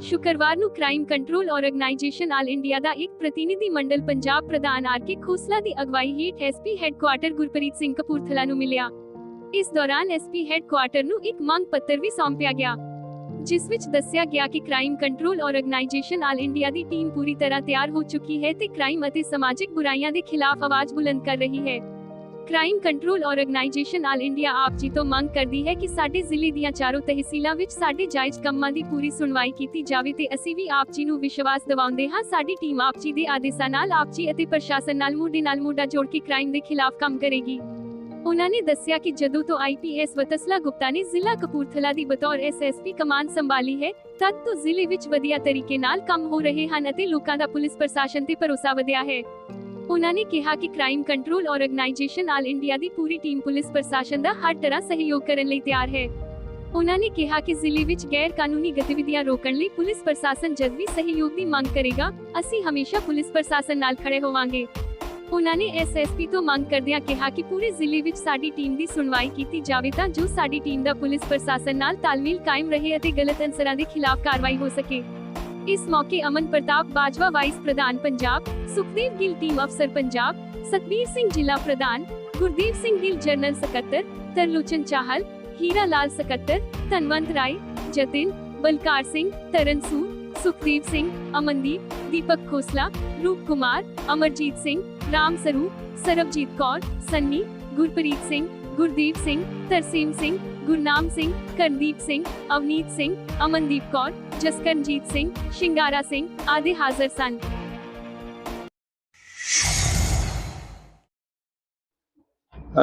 ਸ਼ੁੱਕਰਵਾਰ ਨੂੰ crime control organisation all India ਦਾ ਇੱਕ ਪ੍ਰਤੀਨਿਧੀ ਮੰਡਲ ਪੰਜਾਬ ਪ੍ਰਧਾਨ ਆਰਕੇ ਖੋਸਲਾ ਦੀ ਅਗਵਾਈ ਹੇਠ ਐਸਪੀ ਹੈੱਡਕੁਆਟਰ ਗੁਰਪ੍ਰੀਤ ਸਿੰਘ ਕਪੂਰਥਲਾ ਨੂੰ ਮਿਲਿਆ। ਇਸ ਦੌਰਾਨ ਐਸਪੀ ਹੈੱਡਕੁਆਟਰ ਨੂੰ ਇੱਕ ਮੰਗ ਪੱਤਰ ਵੀ ਸੌਂਪਿਆ ਗਿਆ। ਜਿਸ ਵਿੱਚ ਦੱਸਿਆ ਗਿਆ ਕਿ crime control organisation all India ਦੀ ਟੀਮ ਪੂਰੀ ਤਰ੍ਹਾਂ ਤਿਆਰ ਹੋ ਚੁੱਕੀ ਹੈ ਤੇ ਕ੍ਰਾਈਮ ਅਤੇ ਸਮਾਜਿਕ ਬੁਰਾਈਆਂ ਦੇ ਖਿਲਾਫ ਆਵਾਜ਼ ਬੁਲੰਦ ਕਰ ਰਹੀ ਹੈ। Crime control organisation all India ਆਪ ਜੀ ਤੋਂ ਮੰਗ ਕਰਦੀ ਹੈ ਕਿ ਸਾਡੇ ਜ਼ਿਲ੍ਹੇ ਦੀਆਂ ਚਾਰੋਂ ਤਹਿਸੀਲਾਂ ਵਿੱਚ ਸਾਡੇ ਜਾਇਜ਼ ਕੰਮਾਂ ਦੀ ਪੂਰੀ ਸੁਣਵਾਈ ਕੀਤੀ ਜਾਵੇ ਤੇ ਅਸੀਂ ਵੀ ਆਪ ਜੀ ਨੂੰ ਵਿਸ਼ਵਾਸ ਦਿਵਾਉਂਦੇ ਹਾਂ। ਸਾਡੀ ਟੀਮ ਆਪ ਜੀ ਦੇ ਆਦੇਸ਼ਾਂ ਨਾਲ ਆਪ ਜੀ ਅਤੇ ਪ੍ਰਸ਼ਾਸਨ ਨਾਲ ਮੋਢੇ ਨਾਲ ਮੋਢਾ ਜੋੜ ਕੇ ਕ੍ਰਾਈਮ ਦੇ ਖਿਲਾਫ ਕੰਮ ਕਰੇਗੀ। ਉਹਨਾਂ ਨੇ ਦੱਸਿਆ ਕਿ ਜਦੋਂ ਤੋਂ ਆਈਪੀਐਸ ਵਤਸਲਾ ਗੁਪਤਾ ਨੇ ਜ਼ਿਲ੍ਹਾ ਕਪੂਰਥਲਾ ਦੀ ਬਤੌਰ ਐਸਐਸਪੀ ਕਮਾਨ ਸੰਭਾਲੀ ਹੈ, ਤਦ ਤੋਂ ਜ਼ਿਲ੍ਹੇ ਵਿੱਚ ਵਧੀਆ ਤਰੀਕੇ ਨਾਲ ਕੰਮ ਹੋ ਰਹੇ ਹਨ ਅਤੇ ਲੋਕਾਂ ਦਾ ਪੁਲਿਸ ਪ੍ਰਸ਼ਾਸਨ ਤੇ ਭਰੋਸਾ ਵਧਿਆ ਹੈ। ਉਹਨਾਂ ਨੇ ਕਿਹਾ ਕਿ crime control organisation all India ਦੀ ਪੂਰੀ ਟੀਮ ਪੁਲਿਸ ਪ੍ਰਸ਼ਾਸਨ ਦਾ ਹਰ ਤਰ੍ਹਾਂ ਸਹਿਯੋਗ ਕਰਨ ਲਈ ਤਿਆਰ ਹੈ। ਉਹਨਾਂ ਨੇ ਕਿਹਾ ਕਿ ਜ਼ਿਲ੍ਹੇ ਵਿੱਚ ਗੈਰ ਕਾਨੂੰਨੀ ਗਤੀਵਿਧੀਆਂ ਰੋਕਣ ਲਈ ਪੁਲਿਸ ਪ੍ਰਸ਼ਾਸਨ ਜਦ ਵੀ ਸਹਿਯੋਗ ਦੀ ਮੰਗ ਕਰੇਗਾ, ਅਸੀਂ ਹਮੇਸ਼ਾ ਪੁਲਿਸ ਪ੍ਰਸ਼ਾਸਨ ਨਾਲ ਖੜੇ ਹੋਵਾਂਗੇ। ਉਹਨਾਂ ਨੇ ਐਸਐਸਪੀ ਤੋਂ ਮੰਗ ਕਰਦਿਆਂ ਕਿਹਾ ਕਿ ਪੂਰੇ ਜ਼ਿਲ੍ਹੇ ਵਿੱਚ ਸਾਡੀ ਟੀਮ ਦੀ ਸੁਣਵਾਈ ਕੀਤੀ ਜਾਵੇ ਤਾਂ ਜੋ ਸਾਡੀ ਟੀਮ ਦਾ ਪੁਲਿਸ ਪ੍ਰਸ਼ਾਸਨ ਨਾਲ ਤਾਲਮੇਲ ਕਾਇਮ ਰਹੇ ਅਤੇ ਗਲਤ ਅਨਸਰਾਂ ਦੇ ਖਿਲਾਫ ਕਾਰਵਾਈ ਹੋ ਸਕੇ। ਇਸ ਮੌਕੇ ਅਮਨ ਪ੍ਰਤਾਪ ਬਾਜਵਾ ਵਾਈਸ ਪ੍ਰਧਾਨ ਪੰਜਾਬ, ਸੁਖਦੇਵ ਗਿੱਲ ਟੀਮ ਅਫਸਰ ਪੰਜਾਬ, ਸਤਬੀਰ ਸਿੰਘ ਜ਼ਿਲ੍ਹਾ ਪ੍ਰਧਾਨ, ਗੁਰਦੀਪ ਸਿੰਘ ਗਿੱਲ ਜਨਰਲ ਸਕੱਤਰ ਤਰਲੋਚਨ ਚਾਹਲ, ਹੀਰਾ ਲਾਲ ਸਕੱਤਰ ਧਨਵੰਤ ਰਾਏ, ਜਤਿਨ, ਬਲਕਾਰ ਸਿੰਘ, ਤਰਨ ਸੂਦ ਸੁਖਦੀਪ ਸਿੰਘ, ਅਮਨਦੀਪ, ਦੀਪਕ ਖੋਸਲਾ, ਰੂਪ ਕੁਮਾਰ, ਅਮਰਜੀਤ ਸਿੰਘ ਰਾਮ ਸਰੂਪ ਸਰਬਜੀਤ ਕੌਰ ਸੰਨੀ ਗੁਰਪ੍ਰੀਤ ਸਿੰਘ ਗੁਰਦੀਪ ਸਿੰਘ ਤਰਸੀਮ ਸਿੰਘ ਗੁਰਨਾਮ ਸਿੰਘ ਕਰਨਦੀਪ ਸਿੰਘ ਅਵਨੀਤ ਸਿੰਘ ਅਮਨਦੀਪ ਕੌਰ ਜਸਕਰਨਜੀਤ ਸਿੰਘ ਸ਼ਿੰਗਾਰਾ ਸਿੰਘ ਆਦਿ ਹਾਜ਼ਰ ਸਨ।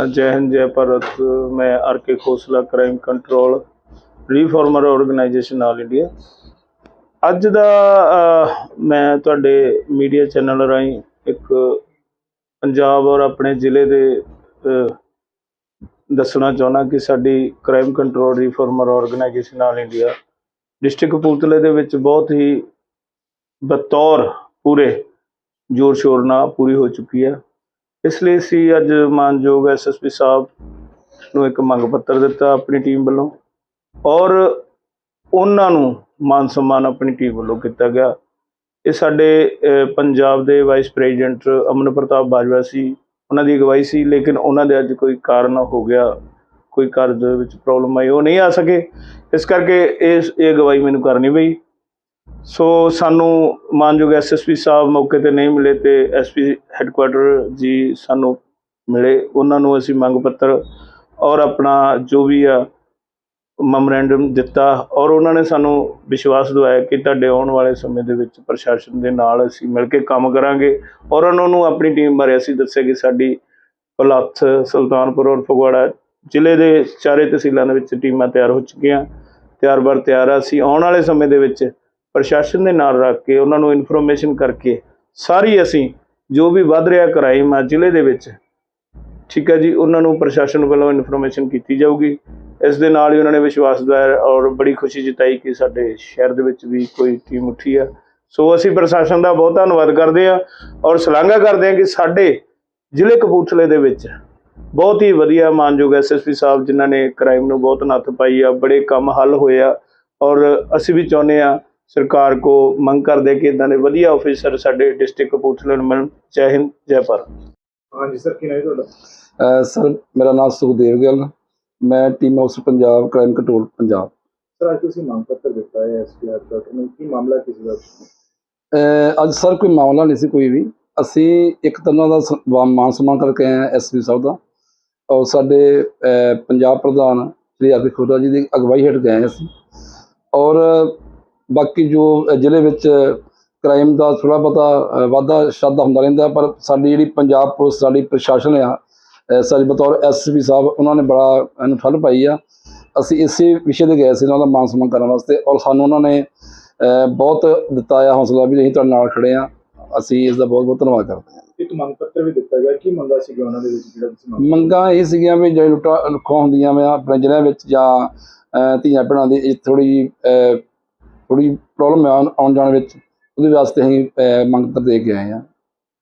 ਅ, ਜੈ ਹਿੰਦ ਜੈ ਭਾਰਤ। ਮੈਂ R K Khosla crime control reformer organisation all India. ਅੱਜ ਦਾ ਮੈਂ ਤੁਹਾਡੇ ਮੀਡੀਆ ਚੈਨਲ ਰਾਹੀਂ ਇੱਕ ਪੰਜਾਬ ਔਰ ਆਪਣੇ ਜ਼ਿਲ੍ਹੇ ਦੇ ਦੱਸਣਾ ਚਾਹੁੰਦਾ ਕਿ ਸਾਡੀ crime control reformer organisation all India district ਕਪੂਰਥਲੇ ਦੇ ਵਿੱਚ ਬਹੁਤ ਹੀ ਬਤੌਰ ਪੂਰੇ ਜੋਰ ਸ਼ੋਰ ਨਾਲ ਪੂਰੀ ਹੋ ਚੁੱਕੀ ਹੈ। ਇਸ ਲਈ ਅਸੀਂ ਅੱਜ ਮਾਨਯੋਗ ਐਸਐਸਪੀ ਸਾਹਿਬ ਨੂੰ ਇੱਕ ਮੰਗ ਪੱਤਰ ਦਿੱਤਾ ਆਪਣੀ ਟੀਮ ਵੱਲੋਂ ਔਰ ਉਹਨਾਂ ਨੂੰ ਮਾਨ ਸਨਮਾਨ ਆਪਣੀ ਟੀਮ ਵੱਲੋਂ ਕੀਤਾ ਗਿਆ। ਇਹ ਸਾਡੇ ਪੰਜਾਬ ਦੇ ਵਾਈਸ ਪ੍ਰੈਜ਼ੀਡੈਂਟ ਅਮਨ ਪ੍ਰਤਾਪ ਬਾਜਵਾ ਸੀ। ਉਹਨਾਂ ਦੀ ਅਗਵਾਈ ਸੀ, ਲੇਕਿਨ ਉਹਨਾਂ ਦੇ ਅੱਜ ਕੋਈ ਕਾਰਨ ਹੋ ਗਿਆ, ਕੋਈ ਘਰ ਦੇ ਵਿੱਚ ਪ੍ਰੋਬਲਮ ਆਈ, ਉਹ ਨਹੀਂ ਆ ਸਕੇ। ਇਸ ਕਰਕੇ ਇਸ ਇਹ ਅਗਵਾਈ ਮੈਨੂੰ ਕਰਨੀ ਪਈ। ਸੋ ਸਾਨੂੰ ਮਾਨਯੋਗ ਐਸਐਸਪੀ ਸਾਹਿਬ ਮੌਕੇ ਤੇ ਨਹੀਂ ਮਿਲੇ ਤੇ ਐਸਪੀ ਹੈੱਡਕੁਆਟਰ ਜੀ ਸਾਨੂੰ ਮਿਲੇ। ਉਹਨਾਂ ਨੂੰ ਅਸੀਂ ਮੰਗ ਪੱਤਰ ਔਰ ਆਪਣਾ ਜੋ ਵੀ ਆ ਮੈਮੋਰੈਂਡਮ ਦਿੱਤਾ ਔਰ ਉਹਨਾਂ ਨੇ ਸਾਨੂੰ ਵਿਸ਼ਵਾਸ ਦਿਵਾਇਆ ਕਿ ਤੁਹਾਡੇ ਆਉਣ ਵਾਲੇ ਸਮੇਂ ਦੇ ਵਿੱਚ ਪ੍ਰਸ਼ਾਸਨ ਦੇ ਨਾਲ ਅਸੀਂ ਮਿਲ ਕੇ ਕੰਮ ਕਰਾਂਗੇ ਔਰ ਉਹਨਾਂ ਨੂੰ ਆਪਣੀ ਟੀਮ ਬਾਰੇ ਅਸੀਂ ਦੱਸਿਆ ਕਿ ਸਾਡੀ ਪਲੱਥ ਸੁਲਤਾਨਪੁਰ ਔਰ ਫਗਵਾੜਾ ਜ਼ਿਲ੍ਹੇ ਦੇ ਚਾਰੇ ਤਹਿਸੀਲਾਂ ਦੇ ਵਿੱਚ ਟੀਮਾਂ ਤਿਆਰ ਹੋ ਚੁੱਕੀਆਂ, ਤਿਆਰ ਬਰ ਤਿਆਰ ਆ। ਅਸੀਂ ਆਉਣ ਵਾਲੇ ਸਮੇਂ ਦੇ ਵਿੱਚ ਪ੍ਰਸ਼ਾਸਨ ਦੇ ਨਾਲ ਰੱਖ ਕੇ ਉਹਨਾਂ ਨੂੰ ਇਨਫੋਰਮੇਸ਼ਨ ਕਰਕੇ ਸਾਰੀ ਅਸੀਂ ਜੋ ਵੀ ਵੱਧ ਰਿਹਾ ਕ੍ਰਾਈਮ ਆ ਜ਼ਿਲ੍ਹੇ ਦੇ ਵਿੱਚ, ਠੀਕ ਹੈ ਜੀ, ਉਹਨਾਂ ਨੂੰ ਪ੍ਰਸ਼ਾਸਨ ਵੱਲੋਂ ਇਨਫੋਰਮੇਸ਼ਨ ਕੀਤੀ ਜਾਊਗੀ। ਇਸ ਦੇ ਨਾਲ ਹੀ ਉਹਨਾਂ ਨੇ ਵਿਸ਼ਵਾਸ ਦਿਵਾਇਆ ਔਰ ਬੜੀ ਖੁਸ਼ੀ ਜਤਾਈ ਕਿ ਸਾਡੇ ਸ਼ਹਿਰ ਦੇ ਵਿੱਚ ਵੀ ਕੋਈ ਟੀਮ ਉੱਠੀ ਆ। ਸੋ ਅਸੀਂ ਪ੍ਰਸ਼ਾਸਨ ਦਾ ਬਹੁਤ ਧੰਨਵਾਦ ਕਰਦੇ ਆ ਔਰ ਸ਼ਲਾਘਾ ਕਰਦੇ ਆ ਕਿ ਸਾਡੇ ਜ਼ਿਲ੍ਹੇ ਕਪੂਰਥਲੇ ਦੇ ਵਿੱਚ ਬਹੁਤ ਹੀ ਵਧੀਆ ਮਾਨਯੋਗ ਐਸਐਸਪੀ ਸਾਹਿਬ ਜਿਨ੍ਹਾਂ ਨੇ ਕ੍ਰਾਈਮ ਨੂੰ ਬਹੁਤ ਨੱਥ ਪਾਈ ਆ ਬੜੇ ਕੰਮ ਹੱਲ ਹੋਏ ਆ ਔਰ ਅਸੀਂ ਵੀ ਚਾਹੁੰਦੇ ਆ ਸਰਕਾਰ ਕੋ ਮੰਗ ਕਰਦੇ ਕਿ ਇਦਾਂ ਦੇ ਵਧੀਆ ਆਫੀਸਰ ਸਾਡੇ ਡਿਸਟ੍ਰਿਕਟ ਕਪੂਰਥਲੇ ਨੂੰ ਮਿਲਣ। ਜੈ ਹਿੰਦ ਜੈ ਭਾਰਤ। ਹਾਂਜੀ ਸਰ ਕੀ ਨਾਮ ਹੈ ਤੁਹਾਡਾ? ਸਰ ਮੇਰਾ ਨਾਮ ਸੁਖਦੇਵ ਗਿੱਲ। ਮੈਂ team officer Punjab crime control Punjab. Sir ਅੱਜ ਤੁਸੀਂ ਮੰਗ ਪੱਤਰ ਦਿੱਤਾ ਹੈ ਐਸਪੀਆਰ ਨੂੰ ਕੀ ਮਾਮਲਾ ਕਿਸ ਦਾ? ਅਹ ਅੱਜ ਸਰ ਕੋਈ ਮਾਮਲਾ ਨਹੀਂ ਸੀ ਕੋਈ ਵੀ। ਅਸੀਂ ਇੱਕ ਤਰ੍ਹਾਂ ਦਾ ਸ- ਵਾ- ਮਾਨ ਸਨਮਾਨ ਕਰਕੇ ਆਏ ਹਾਂ ਐਸਪੀ ਸਾਹਿਬ ਦਾ। ਔਰ ਸਾਡੇ ਅਹ, ਪੰਜਾਬ ਪ੍ਰਧਾਨ ਸ੍ਰੀ ਅਰਵਿੰਦ ਖੋਦਾ ਜੀ ਦੀ ਅਗਵਾਈ ਹੇਠ ਗਏ ਹਾਂ ਅਸੀਂ। ਔਰ ਬਾਕੀ ਜੋ ਅਹ, ਜ਼ਿਲ੍ਹੇ ਵਿੱਚ ਕ੍ਰਾਈਮ ਦਾ ਥੋੜਾ ਬਹੁਤਾ ਵਾਧਾ ਸ਼ਾਦਾ ਹੁੰਦਾ ਰਹਿੰਦਾ ਪਰ ਸਾਡੀ ਜਿਹੜੀ ਪੰਜਾਬ ਪੁਲਿਸ ਸਾਡੀ ਪ੍ਰਸ਼ਾਸਨ ਆ ਸਾਡੀ ਬਤੌਰ ਐਸਪੀ ਸਾਹਿਬ ਉਹਨਾਂ ਨੇ ਬੜਾ ਇਹਨੂੰ ਠੱਲ ਪਾਈ ਆ। ਅਸੀਂ ਇਸੇ ਵਿਸ਼ੇ ਤੇ ਗਏ ਸੀ ਉਹਨਾਂ ਦਾ ਮਾਨ ਸਨਮਾਨ ਕਰਨ ਵਾਸਤੇ ਔਰ ਸਾਨੂੰ ਉਹਨਾਂ ਨੇ ਬਹੁਤ ਦਿੱਤਾ ਆ ਹੌਸਲਾ ਵੀ ਅਸੀਂ ਤੁਹਾਡੇ ਨਾਲ ਖੜੇ ਆ। ਅਸੀਂ ਇਸ ਦਾ ਬਹੁਤ ਬਹੁਤ ਧੰਨਵਾਦ ਕਰਦੇ ਹਾਂ ਇੱਕ ਮੰਗ ਪੱਤਰ ਵੀ ਦਿੱਤਾ ਗਿਆ ਕੀ ਮੰਗਾ ਸੀਗਾ ਉਹਨਾਂ ਦੇ ਵਿੱਚ ਜਿਹੜਾ ਤੁਸੀਂ ਮੰਗ ਇਹ ਸੀਗੀਆਂ ਵੀ ਜਿਹੜੇ ਲੁੱਟਾਂ ਲੁੱਖਾਂ ਹੁੰਦੀਆਂ ਵਾ ਆਪਣੇ ਵਿੱਚ ਜਾਂ ਧੀਆਂ ਭੈਣਾਂ ਦੀ ਥੋੜੀ ਥੋੜੀ ਪ੍ਰੋਬਲਮ ਆਉਣ- ਜਾਣ ਵਿੱਚ ਉਹਦੇ ਵਾਸਤੇ ਅਸੀਂ ਮੰਗ ਪੱਤਰ ਦੇ ਕੇ ਆਏ ਆ।